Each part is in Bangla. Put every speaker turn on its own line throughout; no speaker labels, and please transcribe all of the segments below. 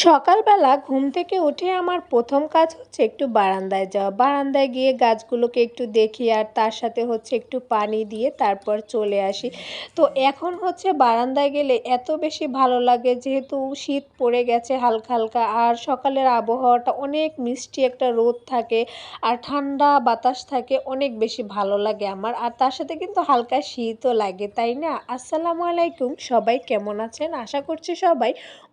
সকালবেলা ঘুম থেকে উঠে আমার প্রথম কাজ হচ্ছে একটু বারান্দায় যাওয়া। বারান্দায় গিয়ে গাছগুলোকে একটু দেখি আর তার সাথে হচ্ছে একটু পানি দিয়ে তারপর চলে আসি। তো এখন হচ্ছে বারান্দায় গেলে এত বেশি ভালো লাগে যেহেতু শীত পড়ে গেছে হালকা হালকা আর সকালের আবহাওয়াটা অনেক মিষ্টি একটা রোদ থাকে আর ঠান্ডা বাতাস থাকে অনেক বেশি ভালো লাগে আমার। আর তার সাথে কিন্তু হালকা শীতও লাগে, তাই না? আসসালামু আলাইকুম। সবাই কেমন আছেন? আশা করছি সবাই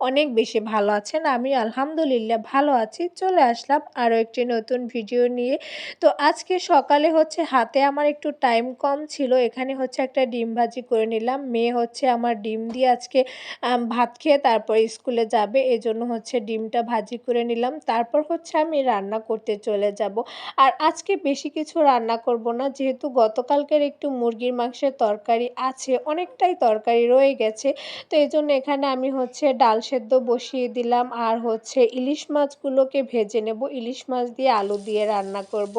অনেক বেশি ভালো আছেন। আছেন আমি আলহামদুলিল্লাহ ভালো আছি। চলে আসলাম আরও একটি নতুন ভিডিও নিয়ে। তো আজকে সকালে হচ্ছে হাতে আমার একটু টাইম কম ছিল, এখানে হচ্ছে একটা ডিম ভাজি করে নিলাম। মেয়ে হচ্ছে আমার ডিম দিয়ে আজকে ভাত খেয়ে তারপর স্কুলে যাবে, এজন্য হচ্ছে ডিমটা ভাজি করে নিলাম। তারপর হচ্ছে আমি রান্না করতে চলে যাব। আর আজকে বেশি কিছু রান্না করব না, যেহেতু গতকালকের একটু মুরগির মাংসের তরকারি আছে, অনেকটাই তরকারি রয়ে গেছে। তো এই জন্য এখানে আমি হচ্ছে ডাল সেদ্ধ বসিয়ে দিলাম। আর হচ্ছে ইলিশ মাছগুলোকে ভেজে নেব। ইলিশ মাছ দিয়ে আলু দিয়ে রান্না করব।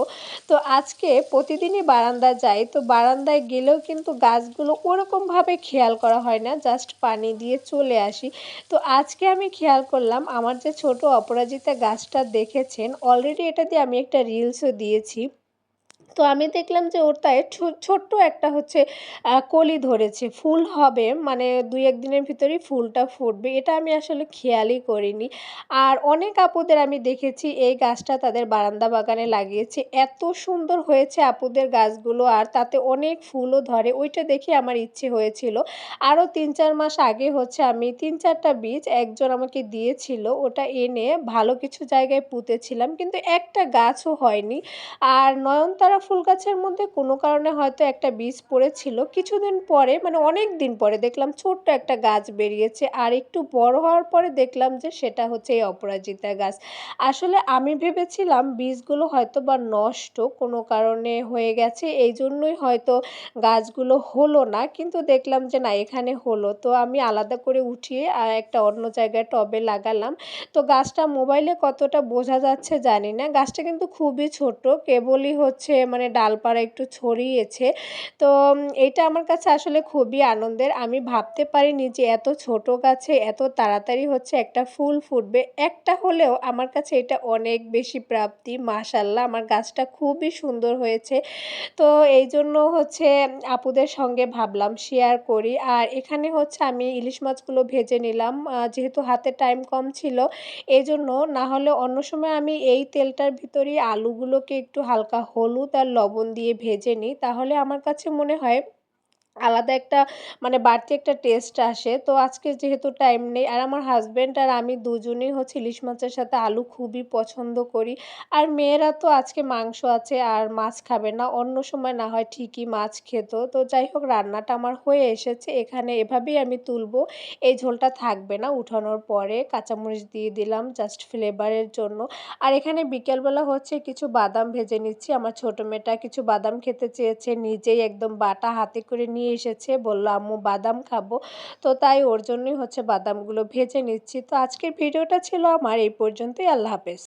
তো আজকে প্রতিদিনই বারান্দা যাই। তো বারান্দায় গেলেও কিন্তু গাছগুলো ওরকমভাবে খেয়াল করা হয় না। জাস্ট পানি দিয়ে চলে আসি। তো আজকে আমি খেয়াল করলাম, আমার যে ছোট অপরাজিতা গাছটা দেখেছেন, অলরেডি এটা দিয়ে আমি একটা রিলসও দিয়েছি। তো আমি দেখলাম যে ওটায় ছোট্ট একটা হচ্ছে কলি ধরেছে। ফুল হবে মানে দুই একদিনের ভিতরেই ফুলটা ফুটবে। এটা আমি আসলে খেয়ালই করিনি। আর অনেক আপুদের আমি দেখেছি, এই গাছটা তাদের বারান্দা বাগানে লাগিয়েছে। এত সুন্দর হয়েছে আপুদের গাছগুলো, আর তাতে অনেক ফুলও ধরে। ওইটা দেখে আমার ইচ্ছে হয়েছিল। আরও তিন চার মাস আগে হচ্ছে আমি তিন চারটা বীজ একজন আমাকে দিয়েছিল, ওটা এনে ভালো কিছু জায়গায় পুঁতেছিলাম। কিন্তু একটা গাছও হয়নি। আর নয়নতারা ফুল গাছের মধ্যে কোনো কারণে হয়তো একটা বীজ পড়েছিল। কিছুদিন পরে মানে অনেক দিন পরে দেখলাম ছোট্ট একটা গাছ বেরিয়েছে আর একটু বড় হওয়ার পরে দেখলাম যে সেটা হচ্ছে এই অপরাজিতা গাছ। আসলে আমি ভেবেছিলাম বীজগুলো হয়তো বা নষ্ট, কোনো কারণে হয়ে গেছে, এই জন্যই হয়তো গাছগুলো হলো না। কিন্তু দেখলাম যে না, এখানে হলো। তো আমি আলাদা করে উঠিয়ে একটা অন্য জায়গায় টবে লাগালাম। তো গাছটা মোবাইলে কতটা বোঝা যাচ্ছে জানি না। গাছটা কিন্তু খুবই ছোট, কেবলই হচ্ছে মানে ডালপাড়া একটু ছড়িয়েছে। তো এটা আমার কাছে আসলে খুবই আনন্দের। আমি ভাবতে পারিনি যে এত ছোট গাছে এত তাড়াতাড়ি হচ্ছে একটা ফুল ফুটবে। একটা হলেও আমার কাছে এটা অনেক বেশি প্রাপ্তি। মাশাল্লাহ আমার গাছটা খুবই সুন্দর হয়েছে। তো, এই জন্য হচ্ছে আপুদের সঙ্গে ভাবলাম শেয়ার করি। আর এখানে হচ্ছে আমি ইলিশ মাছগুলো ভেজে নিলাম। যেহেতু হাতে টাইম কম ছিল এই জন্য না হলে অন্য সময় আমি এই তেলটার ভিতরেই আলুগুলোকে একটু হালকা হলুদ আর লবণ দিয়ে ভেজে নিই তাহলে আমার কাছে মনে হয় আলাদা একটা মানে বাড়তি একটা টেস্ট আসে। তো আজকে যেহেতু টাইম নেই, আর আমার হাজব্যান্ড আর আমি দুজনেই হচ্ছে ইলিশ মাছের সাথে আলু খুবই পছন্দ করি। আর মেয়েরা তো আজকে মাংস আছে আর মাছ খাবে না, অন্য সময় না হয় ঠিকই মাছ খেত। তো যাই হোক, রান্নাটা আমার হয়ে এসেছে, এখানে এভাবেই আমি তুলবো। এই ঝোলটা থাকবে না উঠানোর পরে, কাঁচামরিচ দিয়ে দিলাম জাস্ট ফ্লেভারের জন্য। আর এখানে বিকেলবেলা হচ্ছে কিছু বাদাম ভেজে নিচ্ছি। আমার ছোটো মেয়েটা কিছু বাদাম খেতে চেয়েছে, নিজেই একদম বাটা হাতে করে নিয়ে এসেছে, বলল, আম্মু, বাদাম খাব। তো তাই ওর জন্যই হচ্ছে বাদামগুলো ভেজে নিচ্ছি। তো আজকের ভিডিওটা ছিল আমার, এই পর্যন্তই, আল্লাহ হাফেজ।